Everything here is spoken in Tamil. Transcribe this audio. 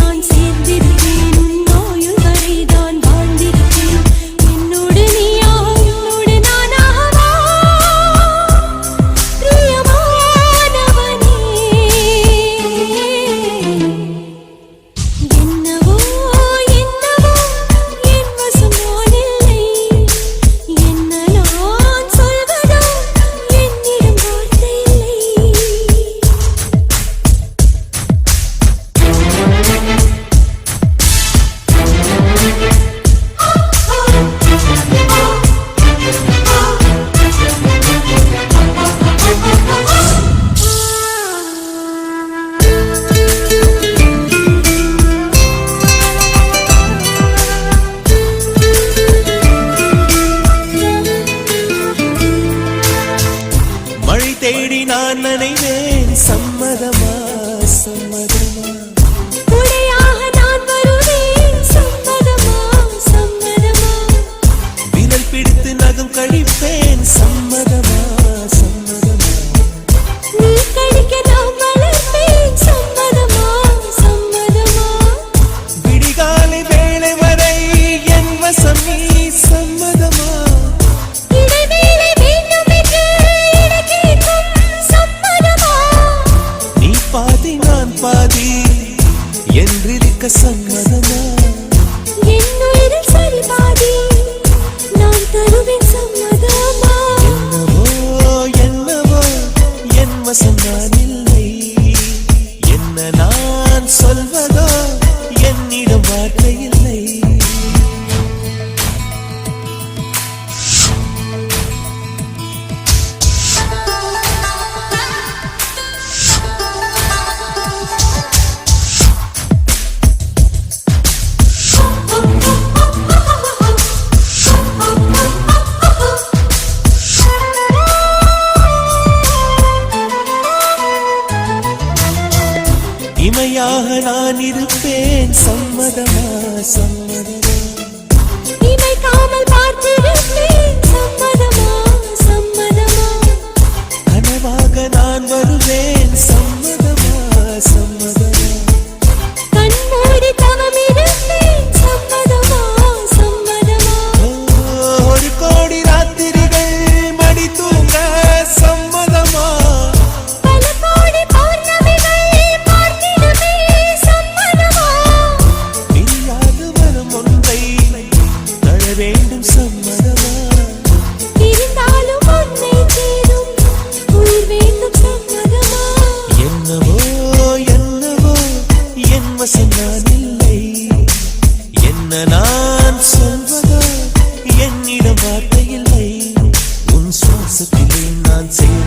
non seem to be தேடி நான் நினைவேன் சம்மதமா சம்மதம். என்றிருக்க சம்மதமா என் உயிரில் சரி பாதி நான் தருவேன் சம்மதமா? என்னவோ என்னவோ என் வசம் நான் இல்லை. என்ன நான் சொல்வதோ என்னிடம் வார்த்தை இல்லை. துணையாக நான் இருப்பேன். சம்மதமா சம்மதமா? இமைக்காமல் பார்த்திருப்பேன். சம்மதமா சம்மதமா? வேண்டும் சம்மதமா? இருந்தாலும் உன்னை சேரும் உயிர் வேண்டும் சம்மதமா? என்னவோ என்னவோ என் வசம் நான் இல்லை என்ன நான் சொல்வதோ என்னிடம் வார்த்தை இல்லை. உன் சுவாசத்திலே நான் சேர்ந்திருப்பேன்